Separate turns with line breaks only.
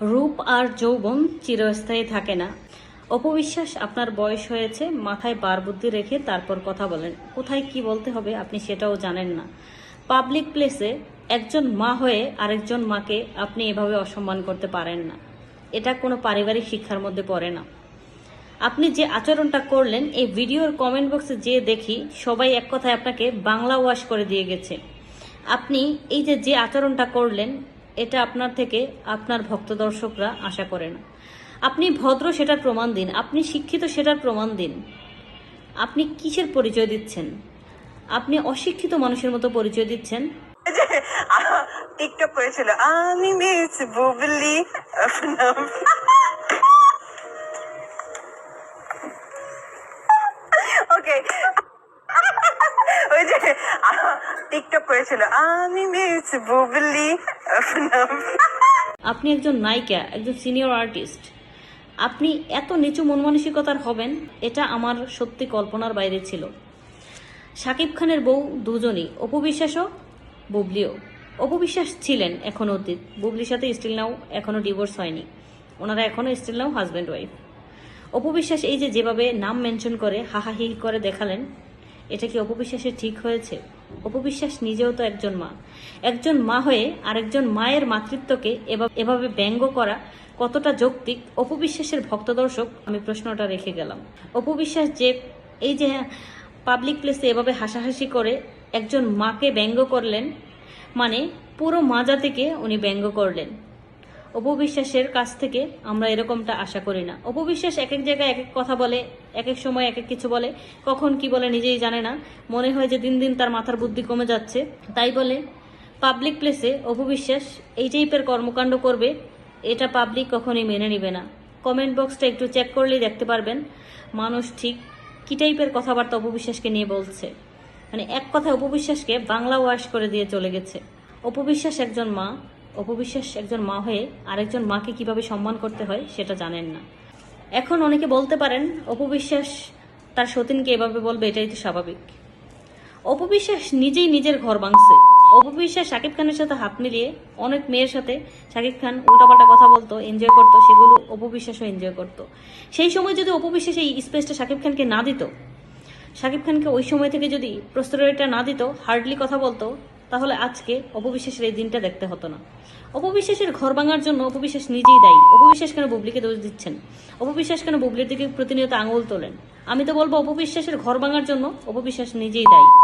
রূপ আর যৌবন চিরস্থায়ী থাকে না। অপবিশ্বাস আপনার বয়স হয়েছে, মাথায় বার বুদ্ধি রেখে তারপর কথা বলেন। কোথায় কি বলতে হবে আপনি সেটাও জানেন না। পাবলিক প্লেসে একজন মা হয়ে আরেকজন মাকে আপনি এভাবে অসম্মান করতে পারেন না। এটা কোনো পারিবারিক শিক্ষার মধ্যে পড়ে না। আপনি যে আচরণটা করলেন, এই ভিডিওর কমেন্ট বক্সে যে দেখি সবাই এক কথায় আপনাকে বাংলা ওয়াশ করে দিয়ে গেছে। আপনি এই যে যে আচরণটা করলেন এটা আপনার থেকে আপনার ভক্ত দর্শকরা আশা করে না আপনি ভদ্র সেটার প্রমাণ দিন, আপনি শিক্ষিত সেটার প্রমাণ দিন। আপনি কিসের পরিচয় দিচ্ছেন? আপনি অশিক্ষিত মানুষের মতো পরিচয় দিচ্ছেন?
টিকটক করেছিল, আমি মিস বুবলি। ওকে টিকটক করেছিল, আমি মিস বুবলি।
আপনি একজন নায়িকা, একজন সিনিয়র আর্টিস্ট আপনি এত নিচু মন মানসিকতার হবেন, এটা আমার সত্যি কল্পনার বাইরে ছিল। শাকিব খানের বউ দুজনই অপবিশ্বাসও বুবলিও। অপবিশ্বাস ছিলেন এখনও অতীত। বুবলির সাথে স্টিল নাও এখনও ডিভোর্স হয়নি। ওনারা এখনও স্টিল নাও হাজব্যান্ড ওয়াইফ অপবিশ্বাস এই যে যেভাবে নাম মেনশন করে, হাহাহি করে দেখালেন এটা কি অপবিশ্বাসের ঠিক হয়েছে? অপবিশ্বাস নিজেও তো একজন মা। একজন মা হয়ে আরেকজন মায়ের মাতৃত্বকে এভাবে এভাবে ব্যঙ্গ করা কতটা যৌক্তিক? অপবিশ্বাসের ভক্ত দর্শক আমি প্রশ্নটা রেখে গেলাম। অপবিশ্বাস যে, এই যে পাবলিক প্লেসে এভাবে হাসাহাসি করে একজন মাকে ব্যঙ্গ করলেন মানে পুরো মাজা থেকে উনি ব্যঙ্গ করলেন। অপবিশ্বাসের কাছ থেকে আমরা এরকমটা আশা করি না। অপবিশ্বাস এক এক জায়গায় এক এক কথা বলে এক এক সময় এক এক কিছু বলে, কখন কি বলে নিজেই জানে না। মনে হয় যে দিন দিন তার মাথার বুদ্ধি কমে যাচ্ছে। তাই বলে পাবলিক প্লেসে অপবিশ্বাস এই টাইপের কর্মকাণ্ড করবে, এটা পাবলিক কখনোই মেনে নেবে না। কমেন্ট বক্সটা একটু চেক করলেই দেখতে পারবেন, মানুষ ঠিক কি টাইপের কথাবার্তা অপবিশ্বাসকে নিয়ে বলছে। মানে এক কথায় অপবিশ্বাসকে বাংলা ওয়াশ করে দিয়ে চলে গেছে। অপবিশ্বাস একজন মা অপবিশ্বাস একজন মা হয়ে আরেকজন মাকে কীভাবে সম্মান করতে হয় সেটা জানেন না। এখন অনেকে বলতে পারেন, অপবিশ্বাস তার সতীনকে এভাবে বলবে, এটাই তো স্বাভাবিক। অপবিশ্বাস নিজেই নিজের ঘর ভাঙছে। অপবিশ্বাস শাকিব খানের সাথে হাত মিলিয়ে অনেক মেয়ের সাথে শাকিব খান উল্টাপাল্টা কথা বলতো এনজয় করতো, সেগুলো অপবিশ্বাসও এনজয় করতো। সেই সময় যদি অপবিশ্বাস এই স্পেসটা শাকিব খানকে না দিত শাকিব খানকে ওই সময় থেকে যদি প্রস্তরটা না দিত হার্ডলি কথা বলতো তাহলে আজকে অপবিশ্বাসের এই দিনটা দেখতে হতো না। অপবিশ্বাসের ঘর ভাঙার জন্য অপবিশ্বাস নিজেই দায়ী। অপবিশ্বাস কেন বুবলিকে দোষ দিচ্ছেন? অপবিশ্বাস কেন বুবলির দিকে প্রতিনিয়ত আঙুল তোলেন? আমি তো বলব, অপবিশ্বাসের ঘর ভাঙার জন্য অপবিশ্বাস নিজেই দায়ী।